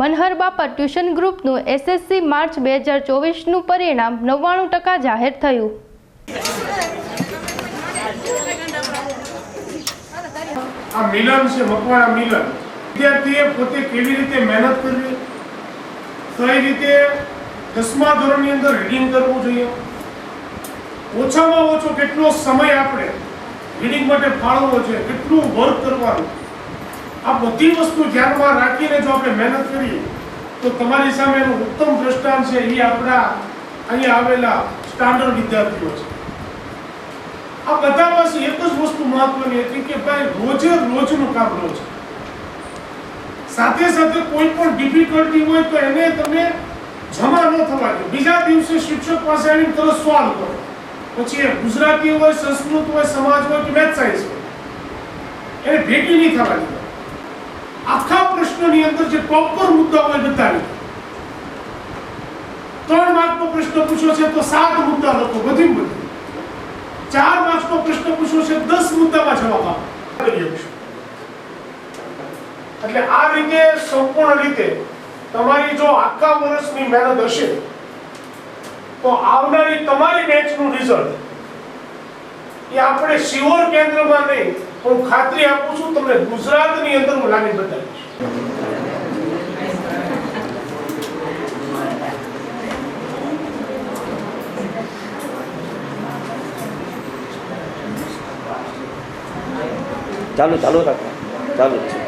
મનહર બાપા tuition ગ્રુપનું SSC March બે હજાર ચોવીસનું પરિણામ નવ્વાણું ટકા જાહેર થયું. આ મિલન છે, મકવાણા મિલન. વિદ્યાર્થીએ પોતે કેવી રીતે મહેનત કરવી? કઈ રીતે દસમા ધોરણની અંદર રીડિંગ કરવું જોઈએ. ઓછામાં ઓછો કેટલો સમય આપણે રીડિંગ માટે ફાળવવો છે કેટલું વર્ક કરવાનું? આ બધી વસ્તુ ધ્યાનમાં રાખીને જો આપણે મહેનત કરીએ તો તમારી સામે એનું ઉત્તમ દ્રષ્ટાંત છે એ આપણા અહીંયા આવેલા સ્ટાન્ડર્ડ વિદ્યાર્થીઓ છે. આ બધા પાસે એક જ વસ્તુ મહત્વની હતી કે ભાઈ રોજે રોજનું કામ રોજ. સાથે સાથે કોઈ પણ ડિફિકલ્ટી હોય તો એને તમે જમા ન થવા દો. બીજા દિવસે શિક્ષક પાસે આવીને તરત સોલ્વ કરો. પછી એ ગુજરાતી હોય, સંસ્કૃત હોય, સમાજ હોય કે મેથ સાયન્સ હોય, એને ભેટી નહીં થવા દો. આખા પ્રશ્નની અંદર જે પ્રોપર મુદ્દા હોય બતાવી ત્રણ માર્કનો પ્રશ્ન પૂછ્યો છે તો સાત મુદ્દા લખો બધી બધી ચાર માર્ક્સનો પ્રશ્ન પૂછ્યો છે, દસ મુદ્દામાં જવાબ આપો. એટલે આ રીતે સંપૂર્ણ રીતે તમારી જો આખા વર્ષની મહેનત હશે, તો આવનારી તમારી બેચનું રિઝલ્ટ એ આપણે શિવોર કેન્દ્રમાં નહીં હું ખાતરી આપું છું, તમને ગુજરાતની અંદર હું લાવી બતાવીશ. ચાલુ ચાલુ રાખો. ચાલુ છે.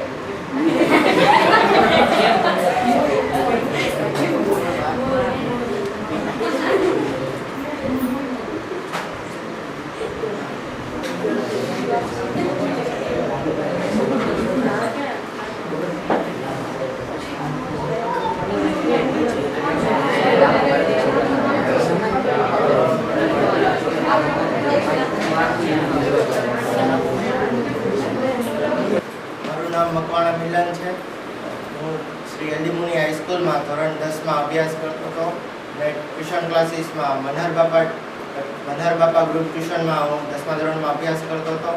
મારું નામ મકવાણા મિલન છે. હું શ્રી અલીમુની હાઈસ્કૂલમાં ધોરણ દસમાં અભ્યાસ કરતો હતો. અને ટ્યુશન ક્લાસીસમાં મનહર બાપા મનહર બાપા ગ્રુપ ટ્યુશનમાં હું દસમા ધોરણમાં અભ્યાસ કરતો હતો.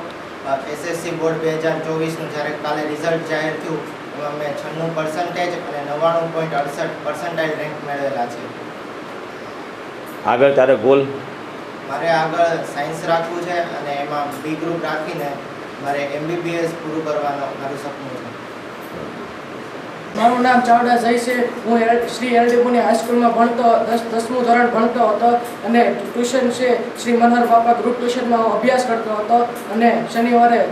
એસએસસી બોર્ડ બે હજાર ચોવીસનું જ્યારે કાલે રિઝલ્ટ જાહેર થયું, એમાં મેં છન્નું પર્સન્ટેજ અને નવ્વાણું પોઈન્ટ અડસઠ પર્સન્ટાઇલ રેન્ક મેળવેલા છે. આગળ તારે ગોલ મારે આગળ સાયન્સ રાખવું છે અને એમાં બી ગ્રુપ રાખીને મારે એમબીબીએસ પૂરું કરવાનું મારું સપનું છે. મારું નામ ચાવડા જય છે. હું એલ- શ્રી એલડીપુની હાઈસ્કૂલમાં ભણતો, દસ, દસમું ધોરણ ભણતો હતો અને ટ્યુશન છે, શ્રી મનહર બાપા ગ્રુપ ટ્યુશનમાં હું અભ્યાસ કરતો હતો અને શનિવારે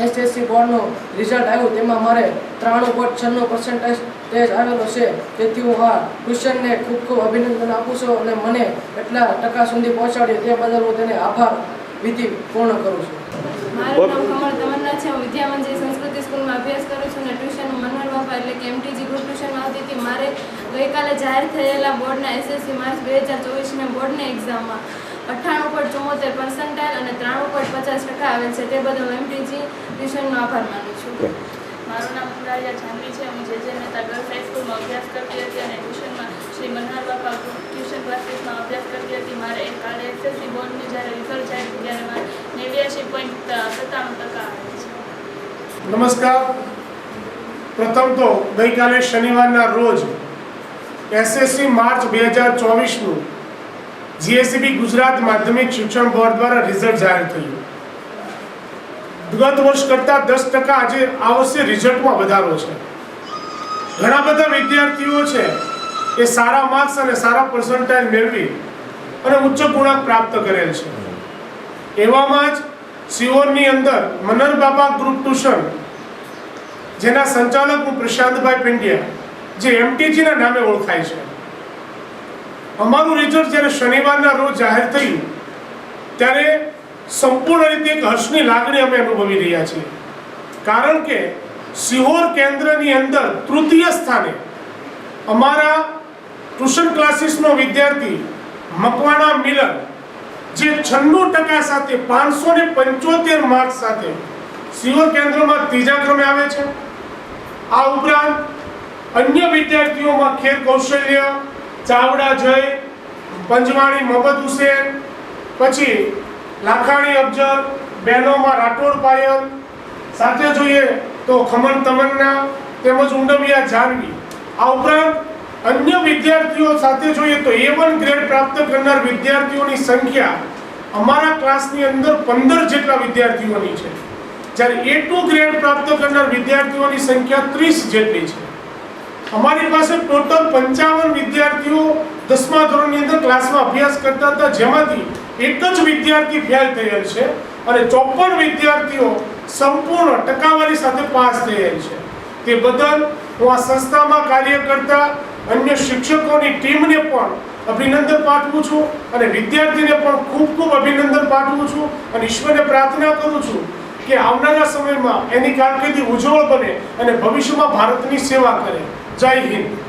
એસએસસી બોર્ડનું રિઝલ્ટ આવ્યું. તેમાં મારે ત્રાણું પોઈન્ટ છન્નું પર્સન્ટેજ તેજ આવેલો છે. તેથી હું આ ક્રિશ્ચનને ખૂબ ખૂબ અભિનંદન આપું છું અને મને એટલા ટકા સુધી પહોંચાડ્યું તે બદલ હું તેને આભાર વિધિ પૂર્ણ કરું છું. મારું નામ કમળ તમન્ના છે. હું વિદ્યામંજરી સંસ્કૃતિ સ્કૂલમાં અભ્યાસ કરું છું અને ટ્યુશન મનોહર બાપા એટલે કે એમટીજી ગ્રુપ ટ્યુશનમાં આવતી હતી. મારે ગઈકાલે જાહેર થયેલા બોર્ડના એસએસસી માર્ચ બે હજાર ચોવીસના બોર્ડની એક્ઝામમાં અઠ્ઠાણું પોઈન્ટ ચુમ્મોતેર પર્સન્ટાઇલ અને ત્રાણું પોઈન્ટ પચાસ ટકા આવેલ છે. તે બદલ હું એમટીજી ટ્યુશનનો આભાર માનું છું. મારું નામ કુંડારિયા જાનવી છે. હું જે જે મહેતા ગર્લ્સ હાઈસ્કૂલમાં અભ્યાસ કરતી હતી અને ટ્યુશનમાં શ્રી મનહર બાપા ટ્યુશન ક્લાસીસમાં અભ્યાસ કરતી હતી. મારે કાલે એસએસસી બોર્ડનું જ્યારે રિઝલ્ટ જાય ત્યારે મારે નેવ્યાસી પોઈન્ટ સત્તાણું ટકા છે. નમસ્કાર. પ્રથમ તો ગઈકાલે શનિવારના રોજ એસએસસી માર્ચ બે હજાર ચોવીસનું જીએસસીબી ગુજરાત માધ્યમિક શિક્ષણ બોર્ડ દ્વારા રિઝલ્ટ જાહેર થયું. ગત વર્ષ કરતાં દસ ટકા આજે આ વર્ષે રિઝલ્ટમાં વધારો છે. ઘણા બધા વિદ્યાર્થીઓ છે એ સારા માર્ક્સ અને સારા પર્સન્ટાઇલ મેળવી અને ઉચ્ચ ગુણાંક પ્રાપ્ત કરેલ છે. એવામાં જ સિહોરની અંદર મનર બાબા ગ્રુપ ટ્યુશન જેના સંચાલક હું પ્રશાંતભાઈ પિંડિયા, જે એમટીજીના નામે ઓળખાય છે. અમારું રિઝલ્ટ જ્યારે શનિવારના રોજ જાહેર થયું, ત્યારે સંપૂર્ણ રીતે એક હર્ષની લાગણી અમે અનુભવી રહ્યા છીએ. કારણ કે સિહોર કેન્દ્રની અંદર તૃતીય સ્થાને અમારા ટ્યુશન ક્લાસીસનો વિદ્યાર્થી મકવાણા મિલન, જે છન્નું ટકા સાથે પાંચસો ને પંચોતેર માર્ક સાથે સિહોર કેન્દ્રમાં ત્રીજા ક્રમે આવે છે. આ ઉપરાંત અન્ય વિદ્યાર્થીઓમાં ખેર કૌશલ્ય, ચાવડા જય, પંજવાણી મહમદ હુસેન, પછી લાખાણી અબજર બહેનોમાં રાઠોડ પાયલ. સાથે જોઈએ તો ખમણ તમન્ના તેમજ ઉંડમિયા જાનવી. આ ઉપરાંત અન્ય વિદ્યાર્થીઓ સાથે જોઈએ તો એ વન ગ્રેડ પ્રાપ્ત કરનાર વિદ્યાર્થીઓની સંખ્યા અમારા ક્લાસની અંદર પંદર જેટલા વિદ્યાર્થીઓની છે. જ્યારે એ ટુ ગ્રેડ પ્રાપ્ત કરનાર વિદ્યાર્થીઓની સંખ્યા ત્રીસ જેટલી છે. અમારી પાસે ટોટલ પંચાવન વિદ્યાર્થીઓ દસમા ધોરણની અંદર ક્લાસમાં અભ્યાસ કરતા હતા, જેમાંથી એક જ વિદ્યાર્થી ફેલ થયેલ છે અને ચોપન વિદ્યાર્થીઓ સંપૂર્ણ ટકાવારી સાથે પાસ થયેલ છે. તે બદલ હું આ સંસ્થામાં કાર્ય કરતા અન્ય શિક્ષકોની ટીમને પણ અભિનંદન પાઠવું છું અને વિદ્યાર્થીને પણ ખૂબ ખૂબ અભિનંદન પાઠવું છું અને ઈશ્વરને પ્રાર્થના કરું છું કે આવનારા સમયમાં એની કારકિર્દી ઉજ્જવળ બને અને ભવિષ્યમાં ભારતની સેવા કરે. જય હિન્દ.